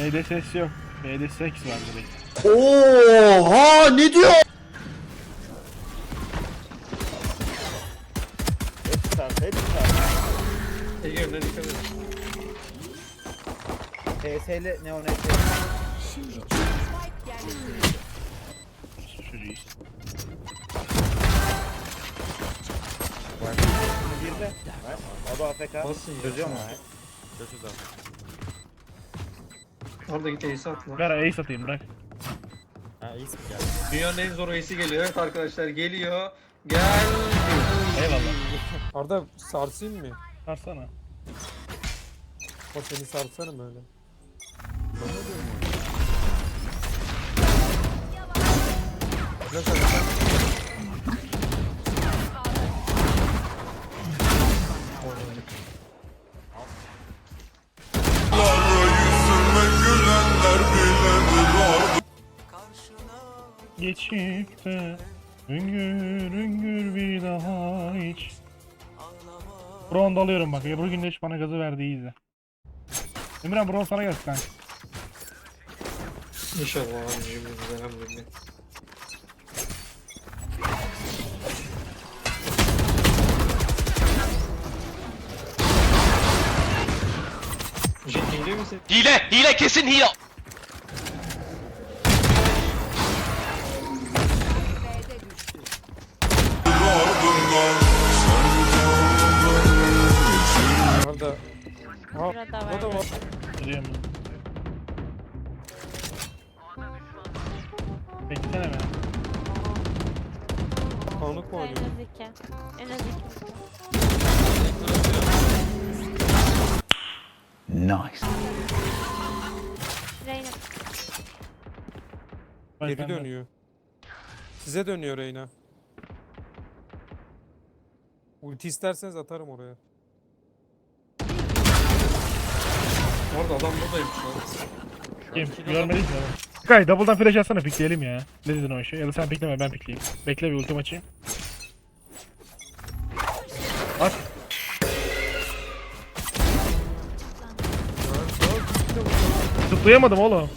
B'de ses yok. B'de seks var direkt. Oha ne diyor? Hepsi sağ, hepsi sağ. Ege önüne dikkat et. TS'li Neon TS. Çocuğuyuz. Bir de. O da AFK. Nasıl ya? Çözüyor mu? Orada git Ace'i atla. Ver ace atayım bırak. Ha iyisin geldi. Dünyanın en zor Ace'i geliyor. Evet arkadaşlar geliyor. Geldi. Eyvallah. Arda sarsayım mı? Sarsana. O seni sarsarım öyle. Ne sen Geçip de hüngür hüngür bir daha hiç. Bron dalıyorum bak. Ebru Gündeş bana gazı verdi iyi izle. Emirhan Bron sana gelsin kanka. İnşallah abicim. Elhamdülillah. Hile, hile kesin hile. Ha, Burada o da var. Duruyor mu? Beklesene be. Kanı En koydu. az iki. En az iki. Nice. Reyna. Bak Geri bende. dönüyor. Size dönüyor Reyna. Ulti isterseniz atarım oraya. Orada adam buradaymış lan. Kim? Görmedik mi? Kay double'dan flash atsana pikleyelim ya. Ne dedin o işe? Ya da sen pikleme ben pikleyeyim. Bekle bir ultim açayım. At. Zıplayamadım oğlum.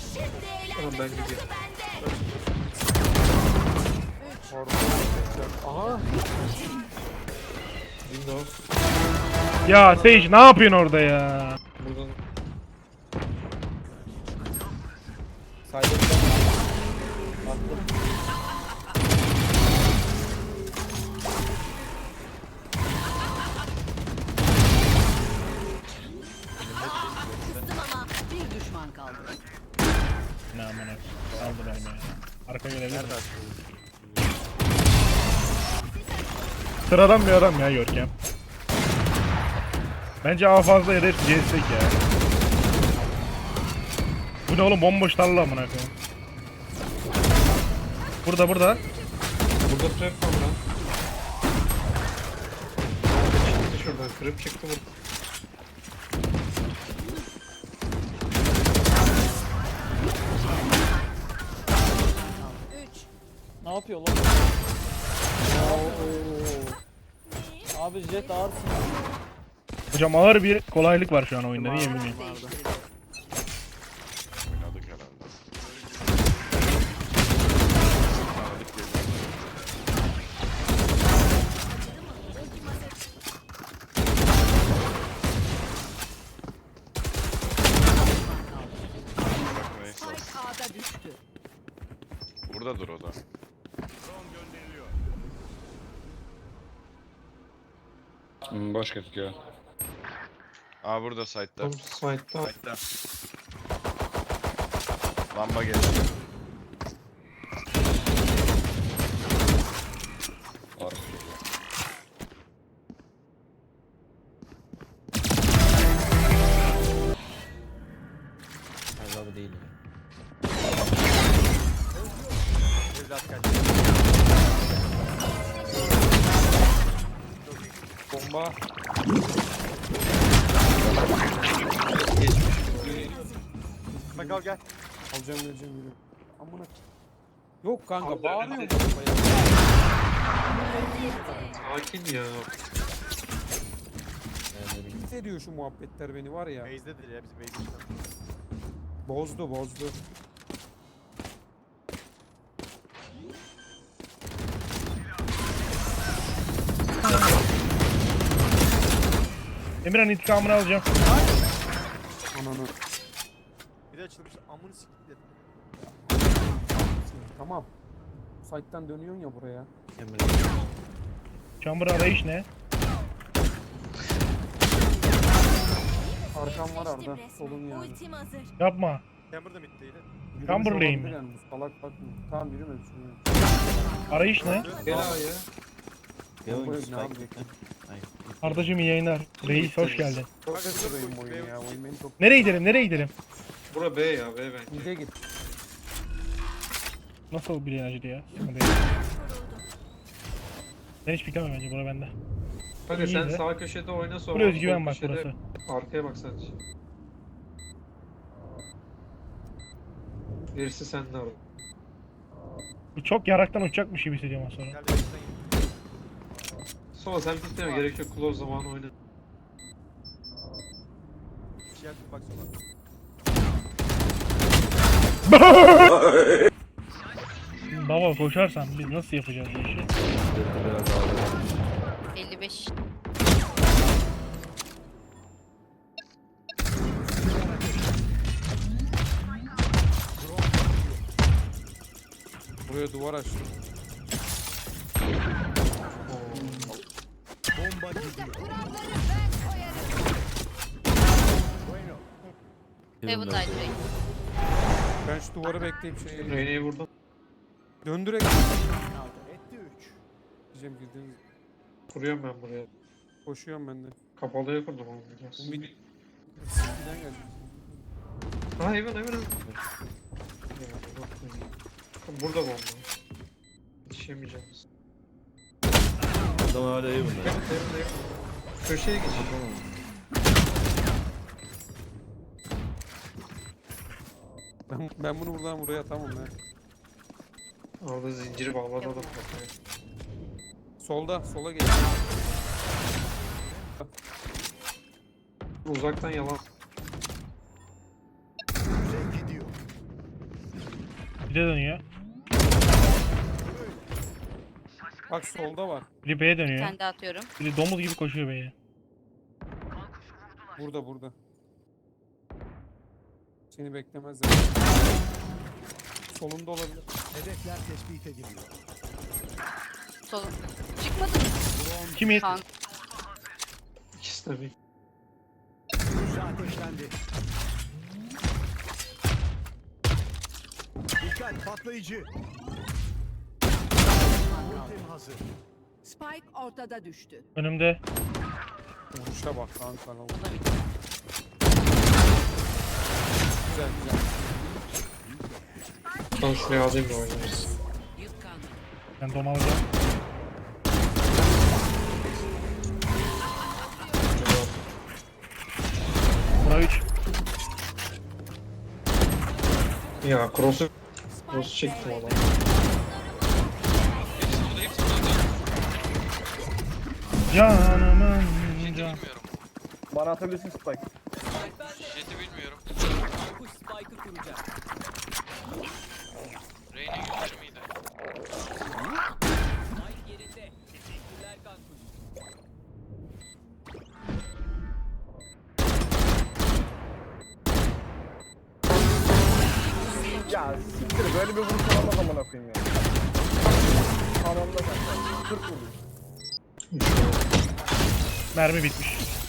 Tamam ben gidiyorum. Aha. Windows. Ya Sage ne yapıyorsun orada ya? Saydım. Attım. Bir düşman kaldı. Ne aman ak. Aldı benim ya. Arka gelebilir mi? Sıradan bir adam ya Görkem. Bence A fazla hedef CS'ek ya. Bu ne oğlum bomboş tarla amına koyayım. Burada burada. Burada trap var lan. Çıktı şuradan. Kırıp çıktı bu. Ne yapıyor lan? Abi jet ağırsın. Hocam ağır bir kolaylık var şu an oyunda niye bilmiyorum. Oynadık herhalde. Spike A'da düştü. Burada dur o da. Hmm, boş gözüküyor. Aa burada site'da. Tam site'da. Site'da. Lamba geçti. Bomba. Bak al gel. Alacağım geleceğim yürü. Amına. Yok kanka bağırıyor. Sakin ya. Bit ediyor şu muhabbetler beni var ya. Base'dedir ya bizim base'de. Bozdu bozdu. Emirhan intikamını alacağım. Ananı. Bir de açılmış. Amını siktir. Tamam. Site'den dönüyorsun ya buraya. Chamber arayış ne? Arkan var Arda. Solun yani. Yapma. Chamber da middeydi. Yürümüş Cumberlay'im olabilir mi? yani, Salak bakma. Tamam yürüme düşünüyorum. Arayış ne? Gel A'ya. Ben ne? Ardacım iyi yayınlar. Reis hoş geldin. Çok sıkılayım oyunu ya. Oyun beni çok... Nereye gidelim? Nereye gidelim? Bura B ya B bence. Mid'e git. Nasıl bir enerjiydi ya? Ben hiç piklemem bence. Bura bende. Hadi sen de. sağ köşede oyna sonra. Buraya özgüven bak köşede- burası. Arkaya bak sadece. Gerisi sende orada. Bu çok yaraktan uçacakmış gibi hissediyorum az sonra. Gel Sola sen pikleme gerek yok. Close zamanı oyna. İki yer bak sola. Baba koşarsan biz nasıl yapacağız bu işi? 55. Buraya duvar açtım. Heaven'daydı direkt. Ben şu duvarı bekleyip şey Reyne'yi vurdum. Döndürek. Diyeceğim girdiğiniz. Kuruyorum ben buraya. Koşuyorum ben de. Kapalıya kurdum onu biraz. Bu mid... Sikiden geldi. Ha Evan Evan Evan. Burada bomba. Yetişemeyeceğiz. Adam hala iyi bunda. Evan Evan. Köşeye geç. Ben, ben bunu buradan buraya atamam ben. Orada zinciri bağladı adam. Solda, sola geç. Uzaktan yalan. Bir de dönüyor. Bak solda var. Biri B'ye dönüyor. tane daha atıyorum. Biri domuz gibi koşuyor B'ye. Burada burada. Seni beklemezler. Solunda olabilir. Solun. Çıkmadı mı? Kimi? Kanka. İkisi de bir. Spike ortada düştü. Önümde. Vuruşa bak kanka. lan. Güzel güzel. Ben şuraya alayım da oynarız. Ben dom alacağım. Bura 3. Ya cross'u cross çektim adam. Canımın can. Bana atabilirsin spike. Jet'i bilmiyorum. Kuş Spike'ı kuracak. Reyna güçlü müydü? Spike yerinde. Teşekkürler kankuş. Ya siktir böyle bir vuruş alamaz amına koyayım ya. Anamda kanka. 40 vurdu. Mermi bitmiş.